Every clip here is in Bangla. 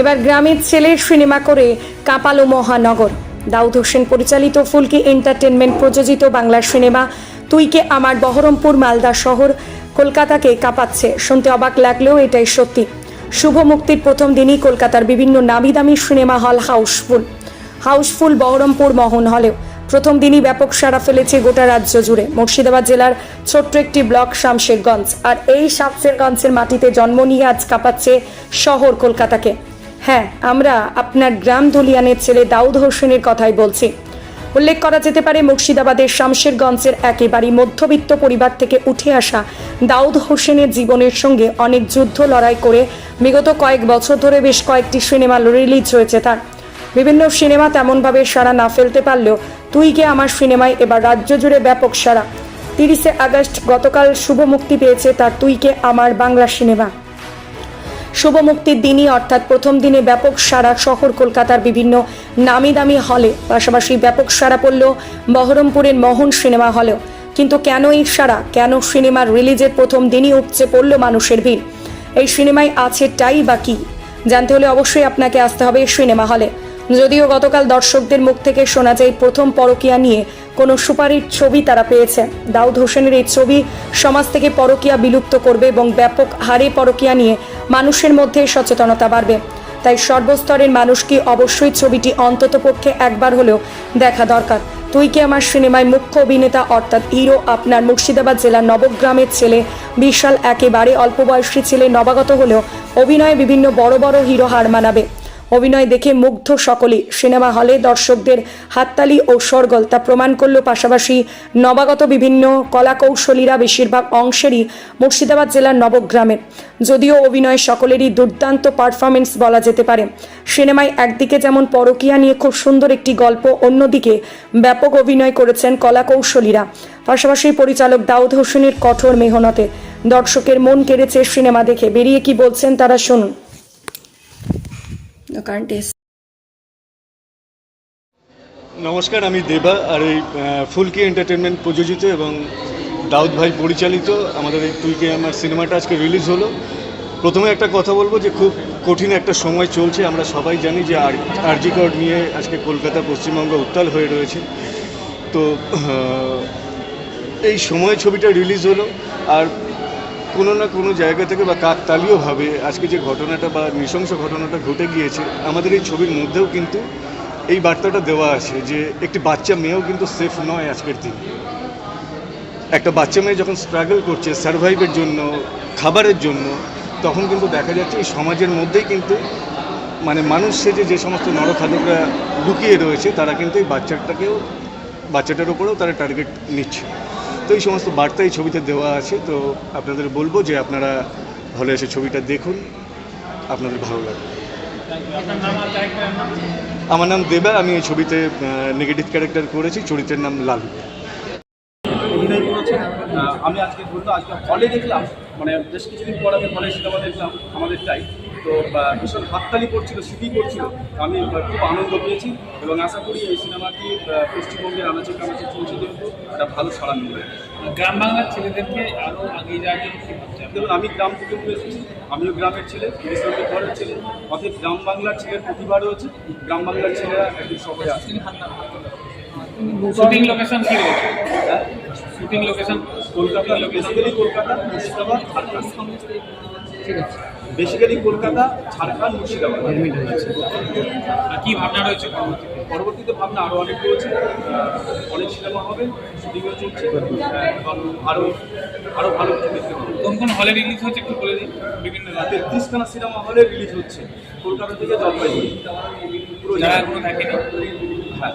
এবার গ্রামের ছেলের সিনেমা করে কাঁপালো মহানগর। দাউদ হোসেন পরিচালিত ফুলকি এন্টারটেনমেন্ট প্রযোজিত বাংলা সিনেমা তুইকে আমার বহরমপুর মালদা শহর কলকাতাকে কাঁপাচ্ছে। শুনতে অবাক লাগলেও এটাই সত্যি। শুভ মুক্তির প্রথম দিনই কলকাতার বিভিন্ন নামি দামি cinema hall Housefull. Housefull Baharampur মোহন হলেও প্রথম দিনই ব্যাপক সাড়া ফেলেছে গোটা রাজ্য জুড়ে। মুর্শিদাবাদ জেলার ছোট্ট একটি ব্লক শামশেরগঞ্জ। আর এই শামশেরগঞ্জের মাটিতে জন্ম নিয়ে আজ কাঁপাচ্ছে শহর কলকাতাকে। হ্যাঁ আমরা আপনার গ্রাম ধুলিয়ানের ছেলে দাউদ হোসেনের কথাই বলছি। উল্লেখ করা যেতে পারে, মুর্শিদাবাদের শামশেরগঞ্জের একেবারেই মধ্যবিত্ত পরিবার থেকে উঠে আসা দাউদ হোসেনের জীবনের সঙ্গে অনেক যুদ্ধ লড়াই করে বিগত কয়েক বছর ধরে বেশ কয়েকটি সিনেমা রিলিজ হয়েছে তার। বিভিন্ন সিনেমা তেমনভাবে সারা না ফেলতে পারলেও তুই কে আমার সিনেমায় এবার রাজ্য জুড়ে ব্যাপক সারা তিরিশে আগস্ট গতকাল শুভ মুক্তি পেয়েছে তার তুই কে আমার বাংলা সিনেমা। শুভ মুক্তির দিনই অর্থাৎ প্রথম দিনে ব্যাপক সারা শহর কলকাতার বিভিন্ন নামি দামি হলে, পাশাপাশি ব্যাপক সারা পড়ল বহরমপুরের মোহন সিনেমা হলেও। কিন্তু কেন এই সারা? কেন সিনেমার রিলিজের প্রথম দিনই উপচে পড়ল মানুষের ভিড়? এই সিনেমায় আছে টাই বা কি? জানতে হলে অবশ্যই আপনাকে আসতে হবে সিনেমা হলে। যদিও গতকাল দর্শকদের মুখ থেকে শোনা যায়, প্রথম পরকিয়া নিয়ে কোনো সুপারির ছবি তারা পেয়েছে। দাউদ হোসেনের এই ছবি সমাজ থেকে পরকিয়া বিলুপ্ত করবে এবং ব্যাপক হারে পরকিয়া নিয়ে মানুষের মধ্যে সচেতনতা বাড়বে। তাই সর্বস্তরের মানুষকে অবশ্যই ছবিটি অন্তত পক্ষে একবার হলেও দেখা দরকার। তুই কি আমার সিনেমায় মুখ্য অভিনেতা অর্থাৎ হিরো আপনার মুর্শিদাবাদ জেলার নবগ্রামের ছেলে, বিশাল, একেবারে অল্প বয়সী ছেলে নবাগত হলেও অভিনয়ে বিভিন্ন বড় বড় হিরো হার মানাবে? অভিনয় দেখে মুগ্ধ সকলেই। সিনেমা হলে দর্শকদের হাততালি ও সরগল তা প্রমাণ করল পাশাপাশি নবাগত বিভিন্ন কলাকৌশলীরা বেশিরভাগ অংশেরই মুর্শিদাবাদ জেলার নবগ্রামের যদিও অভিনয় সকলেরই দুর্দান্ত পারফরমেন্স বলা যেতে পারে। সিনেমায় একদিকে যেমন পরকীয়া নিয়ে খুব সুন্দর একটি গল্প, অন্যদিকে ব্যাপক অভিনয় করেছেন কলাকৌশলীরা। পাশাপাশি পরিচালক দাউদ হোসেনের কঠোর মেহনতে দর্শকের মন কেড়েছে সিনেমা দেখে। বেরিয়ে কি বলছেন তারা শুনুন। Current নমস্কার, আমি দেবা আর এই ফুলকি এন্টারটেনমেন্ট প্রযোজিত এবং দাউদ ভাই পরিচালিত আমাদের এই তুইকে আমার সিনেমাটা আজকে রিলিজ হলো। প্রথমে একটা কথা বলব যে খুব কঠিন একটা সময় চলছে, আমরা সবাই জানি যে আর, আরজি কর নিয়ে আজকে কলকাতা পশ্চিমবঙ্গ উত্তাল হয়ে রয়েছে। তো এই সময় ছবিটা রিলিজ হলো আর কোনো না কোনো জায়গা থেকে বা কাকতালীয়ভাবে আজকে যে ঘটনাটা বা নৃশংস ঘটনাটা ঘটে গিয়েছে, আমাদের এই ছবির মধ্যেও কিন্তু এই বার্তাটা দেওয়া আছে যে একটি বাচ্চা মেয়েও কিন্তু সেফ নয় আজকের দিন। একটা বাচ্চা মেয়ে যখন স্ট্রাগল করছে সার্ভাইভের জন্য, খাবারের জন্য, তখন কিন্তু দেখা যাচ্ছে এই সমাজের মধ্যেই কিন্তু মানে মানুষ সেজে যে সমস্ত নরখাদকরা লুকিয়ে রয়েছে, তারা কিন্তু এই বাচ্চাটাকেও, বাচ্চাটার উপরেও তারা টার্গেট নিচ্ছে। তো এই সমস্ত বার্তা এই ছবিতে দেওয়া আছে, তো আপনাদের বলব যে আপনারা হলে এসে ছবিটা দেখুন, আপনাদের ভালো লাগবে। আমার নাম দেবা, আমি এই ছবিতে নেগেটিভ ক্যারেক্টার করেছি, চরিত্রের নাম লালু। আমি আজকে বলতো আজকে হলে দেখলাম মানে বেশ কিছুদিন পর আমি হলে সিনেমা দেখলাম আমাদেরটাই তো ভীষণ হাততালি করছিল স্মৃতি করছিল। আমি খুব আনন্দ পেয়েছি এবং আশা করি এই সিনেমাটি পশ্চিমবঙ্গের আনাচে কানাচে পৌঁছে দেবে একটা ভালো সাড়া মিলবে। গ্রাম বাংলার ছেলেদেরকে আরও আগিয়ে যাওয়ার জন্য কি দেখুন আমি গ্রাম থেকে উঠে এসেছি। আমিও গ্রামের ছেলে বিশ্বজিৎ ঘরের ছেলে। অতএব গ্রাম বাংলার ছেলের প্রতিভা রয়েছে। গ্রাম বাংলার ছেলেরা একদিন শহরে আসছে শুটিং লোকেশন কি রয়েছে? Shooting location Kolkata basically Kolkata Murshidabad Jharkhand. Basically Kolkata Jharkhand Murshidabad. আর কি ভাবনা রয়েছে পরবর্তীতে ভাবনা আরও অনেক রয়েছে। অনেক সিনেমা হবে শুটিংও চলছে। আরও আরও ভালো কিছু দেখতে কোন কোন হলে রিলিজ হচ্ছে একটু বলে দিন? বিভিন্ন তেত্রিশখানা সিনেমা হলে রিলিজ হচ্ছে। কলকাতা থেকে জলপাইগুড়ি। পুরো যারা এখনও হ্যাঁ হ্যাঁ,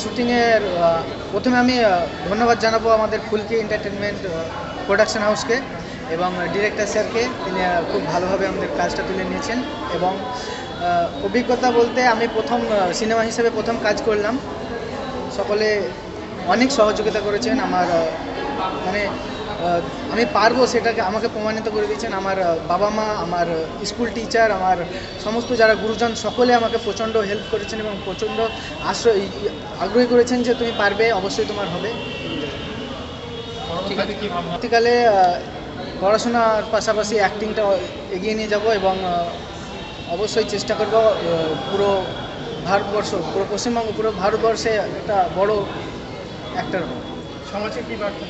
শুটিংয়ের প্রথমে আমি ধন্যবাদ জানাব আমাদের ফুলকি এন্টারটেনমেন্ট প্রোডাকশন হাউসকে এবং ডিরেক্টর স্যারকে তিনি খুব ভালোভাবে আমাদের কাজটা তুলে নিয়েছেন এবং অভিজ্ঞতা বলতে আমি প্রথম সিনেমা হিসেবে প্রথম কাজ করলাম। সকলে অনেক সহযোগিতা করেছেন। আমার মানে আমি পারব সেটাকে আমাকে প্রমাণিত করে দিয়েছেন আমার বাবা মা আমার স্কুল টিচার আমার সমস্ত যারা গুরুজন সকলে আমাকে প্রচণ্ড হেল্প করেছেন এবং প্রচণ্ড আশ্রয় আগ্রহী করেছেন যে তুমি পারবে অবশ্যই তোমার হবে। পরবর্তীকালে পড়াশোনার পাশাপাশি অ্যাক্টিংটা এগিয়ে নিয়ে যাব এবং অবশ্যই চেষ্টা করব পুরো ভারতবর্ষ পুরো পশ্চিমবঙ্গ পুরো ভারতবর্ষে একটা বড় অ্যাক্টর সমাজে কি বার্তা?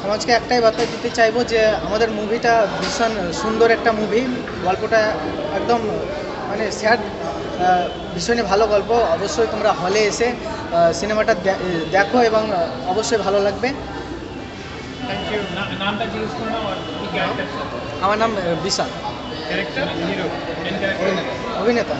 সমাজকে একটাই বার্তা দিতে চাইব যে আমাদের মুভিটা ভীষণ সুন্দর একটা মুভি। গল্পটা একদম মানে স্যাড ভীষণই ভালো গল্প। অবশ্যই তোমরা হলে এসে সিনেমাটা দেখো এবং অবশ্যই ভালো লাগবে। আমার নাম বিশাল। অভিনেতা।